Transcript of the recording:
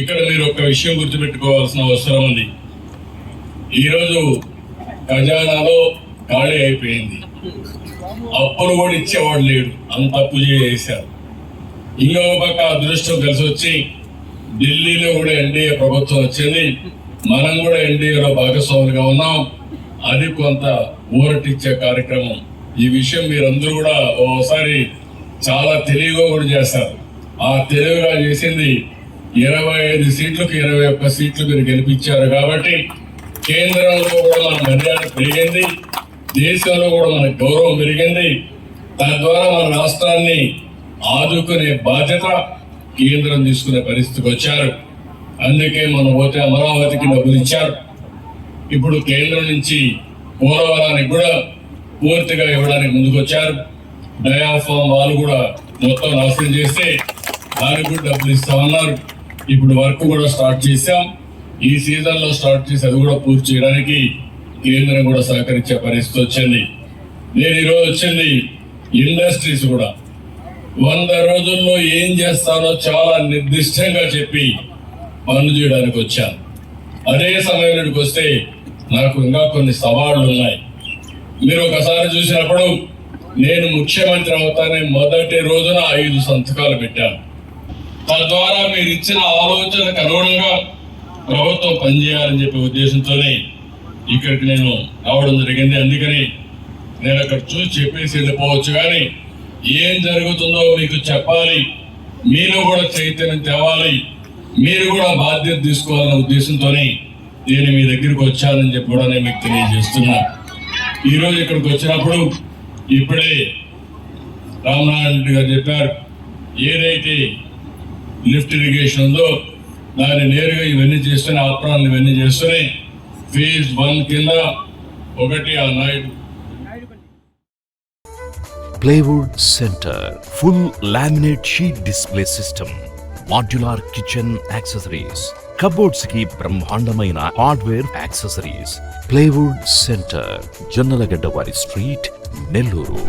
ఇక్కడ మీరు ఒక విషయం గుర్తుపెట్టుకోవాల్సిన అవసరం ఉంది. ఈరోజు ఖజానాలో ఖాళీ అయిపోయింది. అప్పులు కూడా ఇచ్చేవాడు లేడు. అంత అప్పు చేశారు. ఇంకొక పక్క అదృష్టం కలిసి వచ్చి ఢిల్లీలో కూడా ఎన్డీఏ ప్రభుత్వం వచ్చింది. మనం కూడా ఎన్డీఏలో భాగస్వాములుగా ఉన్నాం. అది కొంత ఊరటిచ్చే కార్యక్రమం. ఈ విషయం మీరందరూ కూడా ఓసారి చాలా తెలివిగా కూడా చేస్తారు ఆ తెలివిగా చేసింది ఇరవై ఐదు సీట్లకు ఇరవై ఒక్క సీట్లు మీరు గెలిపించారు కాబట్టి కేంద్రంలో కూడా మన మర్యాద పెరిగింది దేశంలో కూడా మన గౌరవం పెరిగింది. తద్వారా మన రాష్ట్రాన్ని ఆదుకునే బాధ్యత కేంద్రం తీసుకునే పరిస్థితికి వచ్చారు. అందుకే మనం పోతే అమరావతికి డబ్బులు ఇచ్చారు. ఇప్పుడు కేంద్రం నుంచి పోలవరానికి కూడా పూర్తిగా ఇవ్వడానికి ముందుకొచ్చారు. డయాఫామ్ వాళ్ళు కూడా మొత్తం నాశనం చేస్తే దానికి కూడా డబ్బులు ఇస్తామన్నారు. ఇప్పుడు వర్క్ కూడా స్టార్ట్ చేశాం. ఈ సీజన్లో స్టార్ట్ చేసి అది కూడా పూర్తి చేయడానికి కేంద్రం కూడా సహకరించే పరిస్థితి వచ్చింది. నేను ఈరోజు వచ్చింది ఇండస్ట్రీస్ కూడా. వంద రోజుల్లో ఏం చేస్తానో చాలా నిర్దిష్టంగా చెప్పి పనులు చేయడానికి వచ్చాను అదే సమయంలోకి వస్తే నాకు ఇంకా కొన్ని సవాళ్ళు ఉన్నాయి. మీరు ఒకసారి చూసినప్పుడు నేను ముఖ్యమంత్రి అవుతానే మొదటి రోజున ఐదు సంతకాలు పెట్టాను. తద్వారా మీరు ఇచ్చిన ఆలోచనకు అనుగుణంగా ప్రభుత్వం పనిచేయాలని చెప్పే ఉద్దేశంతోనే ఇక్కడికి నేను రావడం జరిగింది. అందుకని నేను అక్కడ చూసి చెప్పేసి వెళ్ళిపోవచ్చు. కానీ ఏం జరుగుతుందో మీకు చెప్పాలి. మీరు కూడా చైతన్యం తేవాలి. మీరు కూడా బాధ్యత తీసుకోవాలనే ఉద్దేశంతోనే నేను మీ దగ్గరికి వచ్చానని చెప్పి కూడా నేను మీకు తెలియజేస్తున్నా. ఈరోజు ఇక్కడికి వచ్చినప్పుడు ఇప్పుడే రామనారాయణ రెడ్డి గారు చెప్పారు ఏదైతే లిఫ్ట్ ఇరిగేషన్ ఉందో దాన్ని నేరుగా ఇవన్నీ చేస్తూనే ఆప్రాలు ఇవన్నీ చేస్తూనే ఫేజ్ వన్ కింద ఒకటి ఆ Naidu. Plywood centre full laminate sheet display system modular kitchen accessories కబోర్డ్స్కి బ్రహ్మాండమైన hardware accessories. Plywood centre Jonnalagadda వారి స్ట్రీట్ నెల్లూరు.